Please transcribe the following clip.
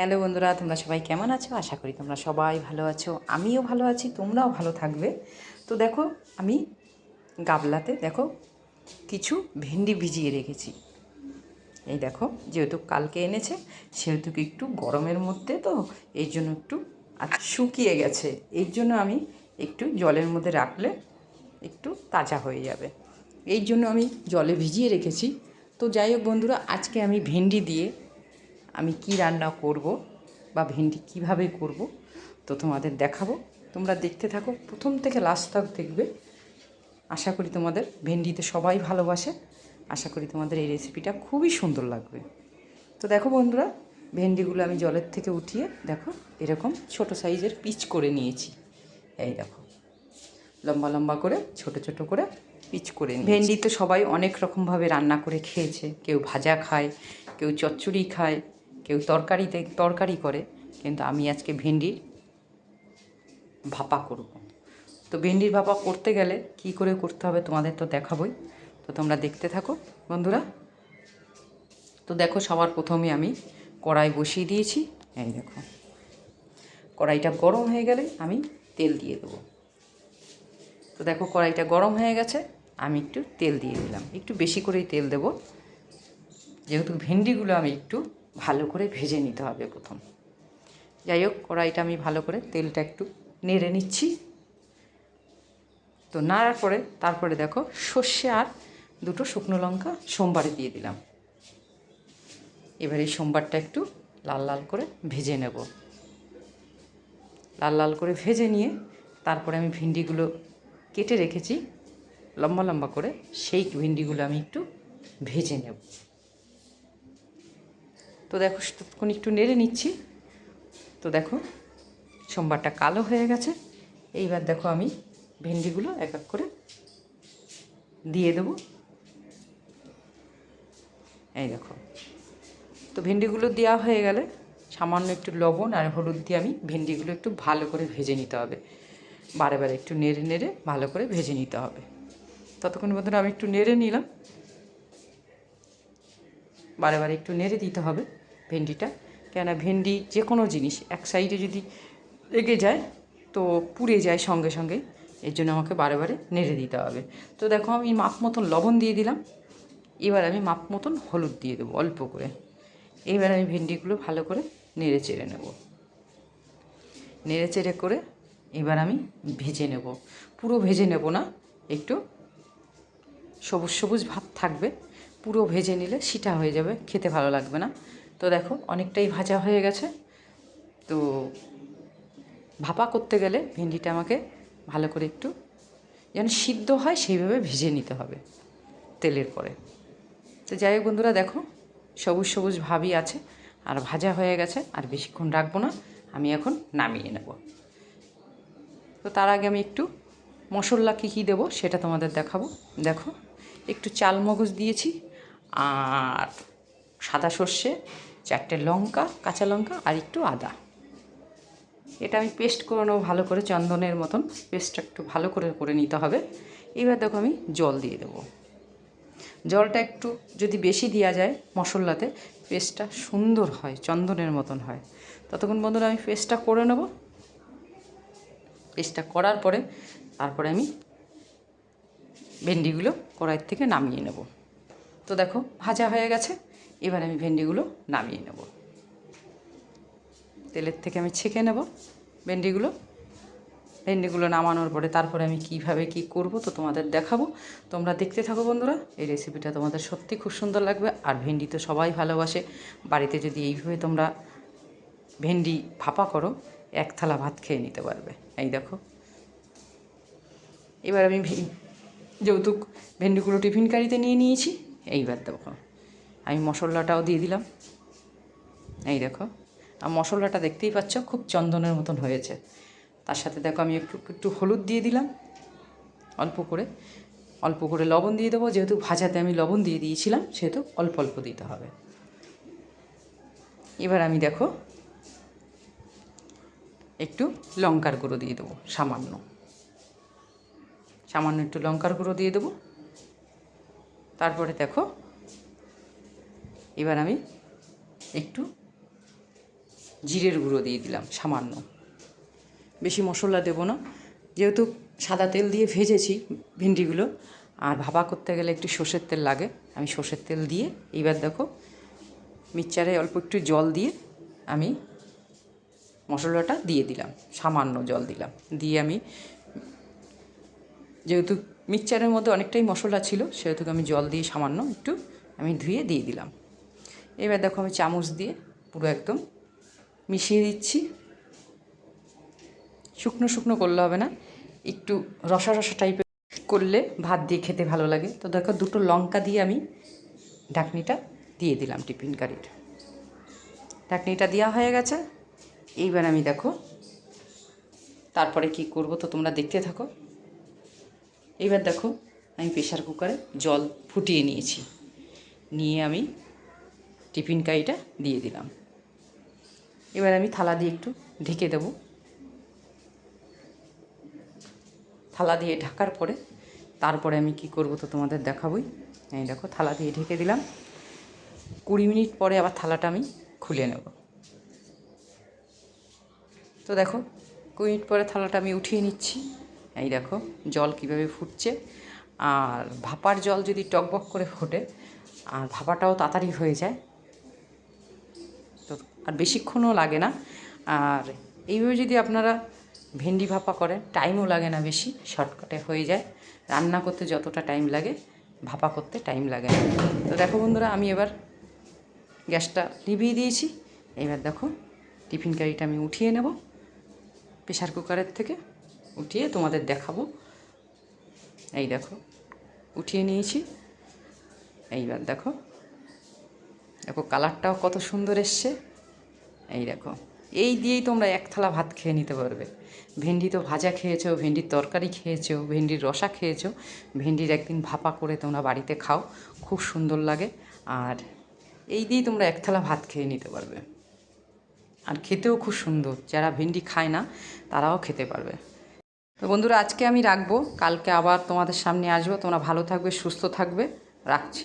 Hello বন্ধুরা, তোমরা সবাই কেমন আছো? আশা করি তোমরা সবাই ভালো আছো। আমিও ভালো আছি, তোমরাও ভালো থাকবে। তো দেখো, আমি গাবলাতে দেখো কিছু ভেন্ডি ভিজিয়ে রেখেছি। এই দেখো, যেহেতু কালকে এনেছে, সেহেতু একটু গরমের মধ্যে তো এই জন্য একটু শুকিয়ে গেছে। এর জন্য আমি একটু জলের মধ্যে রাখলে একটু তাজা হয়ে যাবে। এই জন্য আমি জলে ভিজিয়ে রেখেছি। তো যাই হোক বন্ধুরা, আজকে আমি ভেন্ডি দিয়ে আমি কি রান্না করব বা ভেন্ডি কীভাবে করব তো তোমাদের দেখাবো। তোমরা দেখতে থাকো, প্রথম থেকে লাস্ট তক দেখবে। আশা করি তোমাদের ভেন্ডিতে সবাই ভালোবাসে। আশা করি তোমাদের এই রেসিপিটা খুবই সুন্দর লাগবে। তো দেখো বন্ধুরা, ভেন্ডিগুলো আমি জলের থেকে উঠিয়ে, দেখো, এরকম ছোট সাইজের পিচ করে নিয়েছি। এই দেখো, লম্বা লম্বা করে, ছোট ছোট করে পিচ করে নিই ভেন্ডি তো সবাই অনেক রকমভাবে রান্না করে খেয়েছে। কেউ ভাজা খায়, কেউ চচ্চড়ি খায় কেউ তরকারিতে তরকারি করে, কিন্তু আমি আজকে ভেন্ডির ভাপা করব। তো ভেন্ডির ভাপা করতে গেলে কি করে করতে হবে তোমাদের তো দেখাবই। তো তোমরা দেখতে থাকো বন্ধুরা। তো দেখো সবার প্রথমে আমি কড়াই বসিয়ে দিয়েছি। এই দেখো। কড়াইটা গরম হয়ে গেলে আমি তেল দিয়ে দেবো। তো দেখো কড়াইটা গরম হয়ে গেছে, আমি একটু তেল দিয়ে দিলাম। একটু বেশি করেই তেল দেব। যেহেতু ভেন্ডিগুলো আমি একটু ভালো করে ভেজে নিতে হবে প্রথম। যাই হোক, কড়াইটা আমি ভালো করে তেলটা একটু নেড়ে নিচ্ছি। তো নাড়ার পরে, তারপরে দেখো সর্ষে আর দুটো শুকনো লঙ্কা সোমবারে দিয়ে দিলাম। এবার এই সোমবারটা একটু লাল লাল করে ভেজে নেব। লাল লাল করে ভেজে নিয়ে তারপরে আমি ভিন্ডিগুলো কেটে রেখেছি। লম্বা লম্বা করে সেই ভিন্ডিগুলো আমি একটু ভেজে নেব। তো দেখো, ততক্ষণ একটু নেড়ে নিচ্ছি। তো দেখো, সোমবারটা কালো হয়ে গেছে। এইবার দেখো আমি ভেন্ডিগুলো এক এক করে দিয়ে দেবো। এই দেখো, তো ভেন্ডিগুলো দেওয়া হয়ে গেলে সামান্য একটু লবণ আর হলুদ দিয়ে আমি ভেন্ডিগুলো একটু ভালো করে ভেজে নিতে হবে। বারে বারে একটু নেড়ে নেড়ে ভালো করে ভেজে নিতে হবে। ততক্ষণ মতন আমি একটু নেড়ে নিলাম। বারে বারে একটু নেড়ে দিতে হবে। ভেন্ডিটা। কেননা ভেন্ডি যে কোনো জিনিস, এক সাইডে যদি লেগে যায়, তো পুড়ে যায় সঙ্গে সঙ্গে, এর জন্য আমাকে বারে বারে নেড়ে দিতে হবে। তো দেখো আমি মাপ মতন লবণ দিয়ে দিলাম। এবার আমি মাপ মতন হলুদ দিয়ে দেবো অল্প করে। এবার আমি ভেন্ডিগুলো ভালো করে নেড়ে চেড়ে নেব। নেড়ে চেড়ে করে এবার আমি ভেজে নেব। পুরো ভেজে নেব না, একটু সবুজ সবুজ ভাব থাকবে। পুরো ভেজে নিলে সিটা হয়ে যাবে, খেতে ভালো লাগবে না। তো দেখো, অনেকটাই ভাজা হয়ে গেছে। তো ভাপা করতে গেলে ভেন্ডিটা আমাকে ভালো করে একটু যেন সিদ্ধ হয়, সেইভাবে ভেজে নিতে হবে তেলের পরে। তো যাই হোক বন্ধুরা, দেখো, সবুজ সবুজ ভাবই আছে, আর ভাজা হয়ে গেছে, আর বেশিক্ষণ রাখব না, আমি এখন নামিয়ে নেব। তো তার আগে আমি একটু মশলা কী কী দেবো সেটা তোমাদের দেখাবো। দেখো, একটু চাল মগজ দিয়েছি, আর সাদা সর্ষে চারটে লঙ্কা, কাঁচা লঙ্কা আর একটু আদা। এটা আমি পেস্ট করে নেব ভালো করে, চন্দনের মতন। পেস্টটা একটু ভালো করে করে নিতে হবে। এবার দেখো আমি জল দিয়ে দেবো। জলটা একটু যদি বেশি দেওয়া যায় মশলাতে পেস্টটা সুন্দর হয়, চন্দনের মতন হয়। ততক্ষণ বন্ধুরা আমি পেস্টটা করে নেব। পেস্টটা করার পরে, তারপরে আমি ভেন্ডিগুলো কড়াইয়ের থেকে নামিয়ে নেব। তো দেখো, ভাজা হয়ে গেছে। এবার আমি ভেন্ডিগুলো নামিয়ে নেব। তেলের থেকে আমি ছেঁকে নেব ভেন্ডিগুলো। ভেন্ডিগুলো নামানোর পরে তারপরে আমি কীভাবে কি করব তো তোমাদের দেখাবো। তোমরা দেখতে থাকো বন্ধুরা, এই রেসিপিটা তোমাদের সত্যি খুব সুন্দর লাগবে। আর ভেন্ডি তো সবাই ভালোবাসে। বাড়িতে যদি এইভাবে তোমরা ভেন্ডি ফাঁপা করো, এক থালা ভাত খেয়ে নিতে পারবে। এই দেখো। এবার আমি যৌতুক ভেন্ডিগুলো টিফিন কারিতে নিয়ে নিয়েছি। এইবার দেখো। আমি মশলাটাও দিয়ে দিলাম। এই দেখো, আর মশলাটা দেখতেই পাচ্ছ খুব চন্দনের মতন হয়েছে। তার সাথে দেখো আমি একটু একটু হলুদ দিয়ে দিলাম, অল্প করে। অল্প করে লবণ দিয়ে দেবো, যেহেতু ভাজাতে আমি লবণ দিয়ে দিয়েছিলাম, সেহেতু অল্প অল্প দিতে হবে। এবার আমি দেখো, একটু লঙ্কার গুঁড়ো দিয়ে দেবো, সামান্য। সামান্য একটু লঙ্কার গুঁড়ো দিয়ে দেবো। তারপরে দেখো এবার আমি একটু জিরের গুঁড়ো দিয়ে দিলাম, সামান্য। বেশি মশলা দেবো না, যেহেতু সাদা তেল দিয়ে ভেজেছি ভিন্ডিগুলো, আর ভাপা করতে গেলে একটু সর্ষের তেল লাগে। আমি সর্ষের তেল দিয়ে এইবার দেখো মিক্সচারে অল্প একটু জল দিয়ে আমি মশলাটা দিয়ে দিলাম, সামান্য জল দিলাম। দিয়ে আমি যেহেতু মিক্সচারের মধ্যে অনেকটাই মশলা ছিল, সেহেতু আমি জল দিয়ে সামান্য একটু আমি ধুয়ে দিয়ে দিলাম। এবার দেখো আমি চামচ দিয়ে পুরো একদম মিশিয়ে দিচ্ছি। শুকনো শুকনো করলে হবে না, একটু রসা রসা টাইপের করলে ভাত দিয়ে খেতে ভালো লাগে। তো দেখো দুটো লঙ্কা দিয়ে আমি ঢাকনিটা দিয়ে দিলাম টিফিন কারির। ঢাকনিটা দেওয়া হয়ে গেছে। এইবার আমি দেখো তারপরে কি করব তো তোমরা দেখতে থাকো। এইবার দেখো আমি প্রেশার কুকারে জল ফুটিয়ে নিয়েছি। নিয়ে আমি টিফিন কারিটা দিয়ে দিলাম। এবার আমি থালা দিয়ে একটু ঢেকে দেবো। থালা দিয়ে ঢাকার পরে তারপরে আমি কি করব তো তোমাদের দেখাবই। এই দেখো, থালা দিয়ে ঢেকে দিলাম। কুড়ি মিনিট পরে আবার থালাটা আমি খুলে নেব। তো দেখো, কুড়ি মিনিট পরে থালাটা আমি উঠিয়ে নিচ্ছি। এই দেখো, জল কীভাবে ফুটছে। আর ভাপার জল যদি টকবক করে ফোটে, আর ভাপাটাও তাড়াতাড়ি হয়ে যায় আর বেশিক্ষণও লাগে না। আর এইভাবে যদি আপনারা ভেন্ডি ভাপা করেন, টাইমও লাগে না বেশি, শর্টকাটে হয়ে যায়। রান্না করতে যতটা টাইম লাগে, ভাপা করতে টাইম লাগে না। তো দেখো বন্ধুরা, আমি এবার গ্যাসটা নিভিয়ে দিয়েছি। এবার দেখো, টিফিন কারিটা আমি উঠিয়ে নেব। প্রেশার কুকারের থেকে উঠিয়ে তোমাদের দেখাবো। এই দেখো, উঠিয়ে নিয়েছি। এইবার দেখো দেখো কালারটাও কত সুন্দর এসছে। এই দেখো। এই দিয়েই তোমরা এক থালা ভাত খেয়ে নিতে পারবে। ভেন্ডি তো ভাজা খেয়েছো, ভেন্ডির তরকারি খেয়েছো, ভেন্ডির রসা খেয়েছো, ভেন্ডির একদিন ভাপা করে তোমরা বাড়িতে খাও, খুব সুন্দর লাগে। আর এই দিয়েই তোমরা এক থালা ভাত খেয়ে নিতে পারবে। আর খেতেও খুব সুন্দর, যারা ভেন্ডি খায় না, তারাও খেতে পারবে। তো বন্ধুরা, আজকে আমি রাখব, কালকে আবার তোমাদের সামনে আসব। তোমরা ভালো থাকবে, সুস্থ থাকবে। রাখছি।